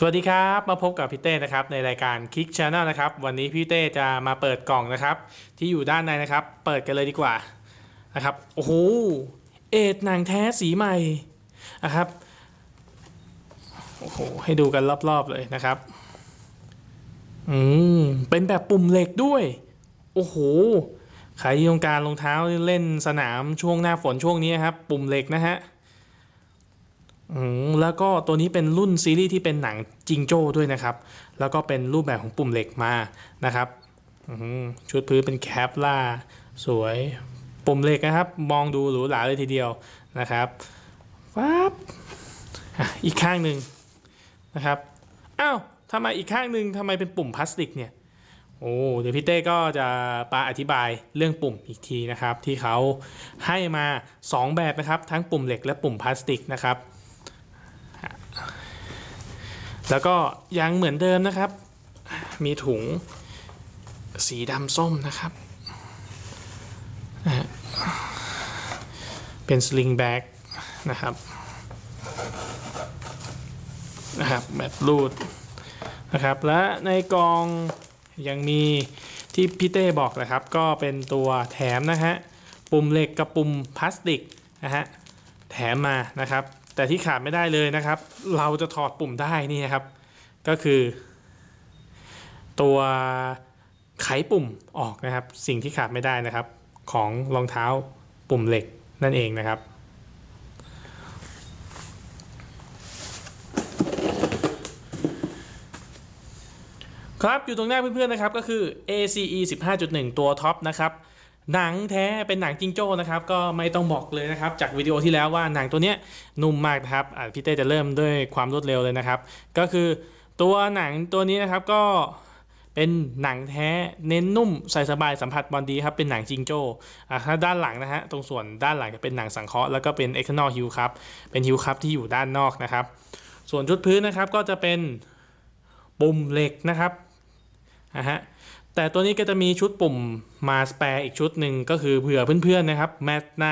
สวัสดีครับ มาพบกับพี่เต้นะครับในรายการ Kick Channel นะครับวันนี้พี่เต้จะมาเปิดกล่องนะครับ ที่อยู่ด้านในนะครับ เปิดกันเลยดีกว่านะครับโอ้โหเอ็ดหนังแท้สีใหม่นะครับโอ้โหให้ดูกันรอบๆเลยนะครับอืมเป็นแบบปุ่มเหล็กด้วย โอ้โหใครที่ต้องการรองเท้าเล่นสนามช่วงหน้าฝนช่วงนี้ครับ ปุ่มเหล็กนะฮะ อืมแล้วก็ตัวนี้เป็นรุ่นซีรีส์ที่เป็นหนังจิงโจ้ด้วยนะครับ แล้วก็เป็นรูปแบบของปุ่มเหล็กมานะครับอืมชุดพื้นเป็นแคปล่าสวยปุ่มเหล็กนะครับ มองดูหรูหราเลยทีเดียวนะครับปั๊บอีกข้างหนึ่งนะครับอ้าวทำไมอีกข้างหนึ่งทำไมเป็นปุ่มพลาสติกเนี่ยโอ้เดี๋ยวพี่เต้ก็จะปาอธิบายเรื่องปุ่มอีกทีนะครับ ที่เขาให้มา 2 แบบนะครับ ทั้งปุ่มเหล็กและปุ่มพลาสติกนะครับ แล้วก็ยังเหมือนเดิมนะครับ มีถุงสีดำส้มนะครับ เป็นสลิงแบ็กนะครับนะครับแบบรูดนะครับ และในกองยังมีที่พี่เต้บอกนะครับ ก็เป็นตัวแถมนะฮะปุ่มเหล็กกับปุ่มพลาสติกนะฮะแถมมานะครับ แต่ที่ขาดไม่ได้เลยนะครับ เราจะถอดปุ่มได้นี่ครับ ก็คือ ตัวไขปุ่มออกนะครับ สิ่งที่ขาดไม่ได้นะครับ ของรองเท้าปุ่มเหล็กนั่นเองนะครับ ครับอยู่ตรงหน้าเพื่อนๆนะครับก็คือ ACE 15.1 ตัวท็อปนะครับ หนังแท้เป็นหนังจิงโจ้นะครับก็ไม่ต้องบอกเลยนะครับจากวิดีโอที่แล้วว่าหนังตัวเนี้ยนุ่มมากนะครับพี่เต้จะเริ่มด้วยความรวดเร็วเลยนะครับ ก็คือตัวหนังตัวนี้นะครับก็เป็นหนังแท้เน้นนุ่มใส่สบายสัมผัสบอลดีครับเป็นหนังจิงโจ้อะถ้าด้านหลังนะฮะตรงส่วนด้านหลังจะเป็นหนังสังเคราะห์แล้วก็เป็น external heel ครับเป็น heel ครับที่อยู่ด้านนอกนะครับ ส่วนชุดพื้นนะครับก็จะเป็นปุ่มเหล็กนะครับนะฮะ แต่ตัวนี้ก็จะมีชุดปุ่มมาสแปร์อีกชุดหนึ่งก็คือเผื่อเพื่อนๆนะครับ แมตช์ไหน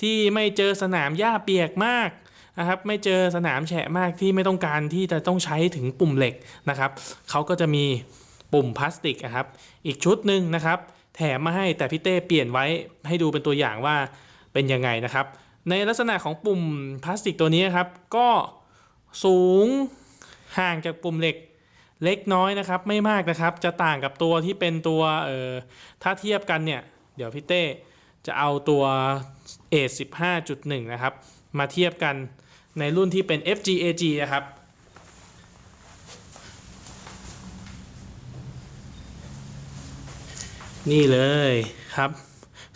ที่ไม่เจอสนามหญ้าเปียกมากนะครับไม่เจอสนามแฉะมากที่ไม่ต้องการที่จะต้องใช้ถึงปุ่มเหล็กนะครับเขาก็จะมีปุ่มพลาสติกนะครับอีกชุดหนึ่งนะครับแถมมาให้แต่พี่เต้เปลี่ยนไว้ให้ดูเป็นตัวอย่างว่าเป็นยังไงนะครับ ในลักษณะของปุ่มพลาสติกตัวนี้ครับก็สูงห่างจากปุ่มเหล็ก เล็กน้อยนะครับ ไม่มากนะครับ จะต่างกับตัวที่เป็นตัวเอ่อถ้าเทียบกันเนี่ย เดี๋ยวพี่เต้จะเอาตัว A 15.1 นะครับ มาเทียบกันในรุ่นที่เป็น FGAG นะครับ นี่เลยครับ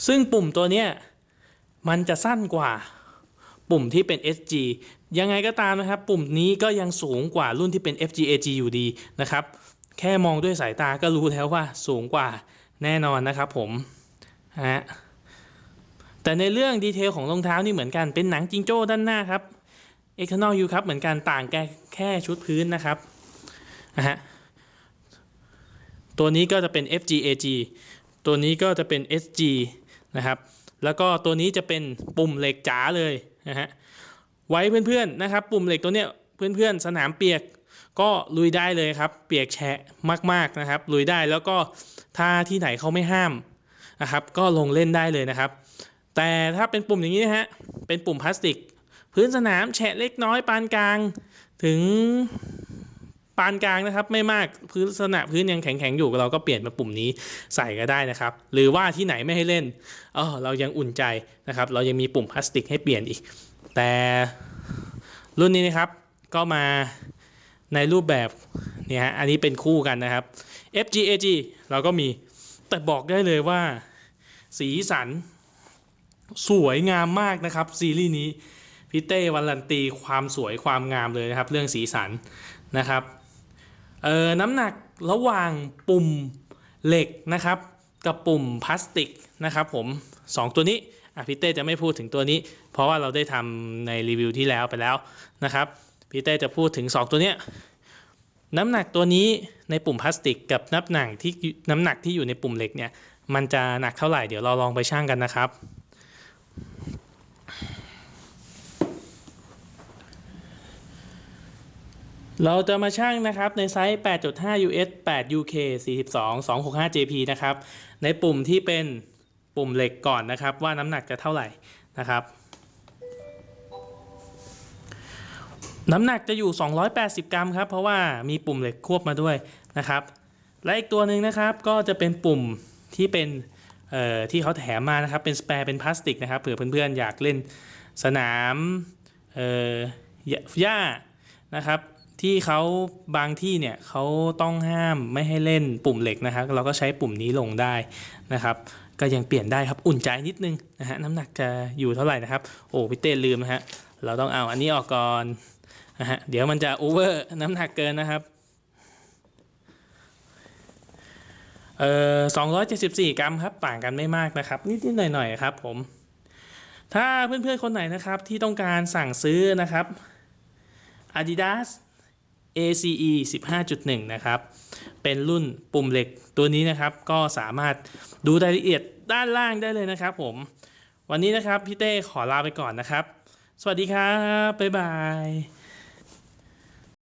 ซึ่งปุ่มตัวเนี้ยมันจะสั้นกว่า ปุ่มที่เป็น SG ยังไงก็ตามนะครับ ปุ่มนี้ก็ยังสูงกว่ารุ่นที่เป็น FGAG อยู่ดีนะครับ แค่มองด้วยสายตาก็รู้แล้วว่าสูงกว่าแน่นอนนะครับผมฮะแต่ในเรื่องดีเทลของรองเท้านี่เหมือนกันเป็นหนังจิงโจ้ด้านหน้าครับ External U ครับเหมือนกันต่างแค่แค่ชุดพื้นนะครับนะฮะตัวนี้ก็จะเป็น FGAG ตัวนี้ก็จะเป็น SG นะครับ แล้วก็ตัวนี้จะเป็นปุ่มเหล็กจ๋าเลย นะฮะไว้เพื่อนๆนะครับ ปุ่มเหล็กตัวเนี้ยเพื่อนๆสนามเปียกก็ลุยได้เลยครับ เปียกแฉะมากๆนะครับ ลุยได้แล้วก็ถ้าที่ไหนเขาไม่ห้ามนะครับ ก็ลงเล่นได้เลยนะครับ แต่ถ้าเป็นปุ่มอย่างนี้นะฮะเป็นปุ่มพลาสติก พื้นสนามแฉะเล็กน้อยปานกลางถึง ปานกลางนะครับ ไม่มากพื้นลักษณะพื้นยังแข็งๆอยู่เราก็เปลี่ยนมาปุ่มนี้ใส่ก็ได้นะครับ หรือว่าที่ไหนไม่ให้เล่นเออเรายังอุ่นใจนะครับ เรายังมีปุ่มพลาสติกให้เปลี่ยนอีก แต่รุ่นนี้นะครับก็มาในรูปแบบเนี่ยฮะอันนี้เป็นคู่กันนะครับ FGAG เราก็มีแต่บอกได้เลยว่า สีสันสวยงามมากนะครับ ซีรีส์นี้พี่เต้วันลันตีความสวยความงามเลยนะครับ เรื่องสีสันนะครับ เอ่อน้ำหนักระหว่างปุ่มเหล็กนะครับ กับปุ่มพลาสติกนะครับผมสองตัวนี้อะพี่เต้จะไม่พูดถึงตัวนี้ เพราะว่าเราได้ทำในรีวิวที่แล้วไปแล้วนะครับพี่เต้จะพูดถึง 2 ตัวเนี้ยน้ำหนักตัวนี้ในปุ่มพลาสติก กับน้ำหนักที่น้ำหนักที่อยู่ในปุ่มเหล็กเนี่ยมันจะหนักเท่าไหร่เดี๋ยวเราลองไปชั่งกันนะครับ เราจะมาชั่งนะครับในไซส์ 8.5 US 8 UK 42 265 JP นะครับ ในปุ่มที่เป็นปุ่มเหล็กก่อนนะครับ ว่าน้ำหนักจะเท่าไหร่นะครับ น้ำหนักจะอยู่ 280 กรัมครับ เพราะว่ามีปุ่มเหล็กควบมาด้วยนะครับ และอีกตัวหนึ่งนะครับก็จะเป็นปุ่มที่เป็นที่เขาแถมมานะครับ เป็นสแปร์เป็นพลาสติกนะครับเผื่อเพื่อนๆอยากเล่นสนามหญ้านะครับ ที่เขาบางที่เนี่ยเขาต้องห้ามไม่ให้เล่นปุ่มเหล็กนะครับเราก็ใช้ปุ่มนี้ลงได้นะครับ ก็ยังเปลี่ยนได้ครับอุ่นใจนิดนึงนะฮะน้ำหนักจะอยู่เท่าไหร่นะครับ โอ้พี่เต้ลืมนะฮะเราต้องเอาอันนี้ออกก่อนนะฮะเดี๋ยวมันจะโอเวอร์น้ำหนักเกินนะครับเอ่อ274 กรัมครับต่างกันไม่มากนะครับ นิดๆหน่อยๆครับผม ถ้าเพื่อนๆคนไหนนะครับที่ต้องการสั่งซื้อนะครับ Adidas ACE 15.1 นะครับ เป็นรุ่นปุ่มเหล็กตัวนี้นะครับ ก็สามารถดูรายละเอียดด้านล่างได้เลยนะครับผม วันนี้นะครับพี่เต้ขอลาไปก่อนนะครับ สวัสดีครับ บ๊ายบาย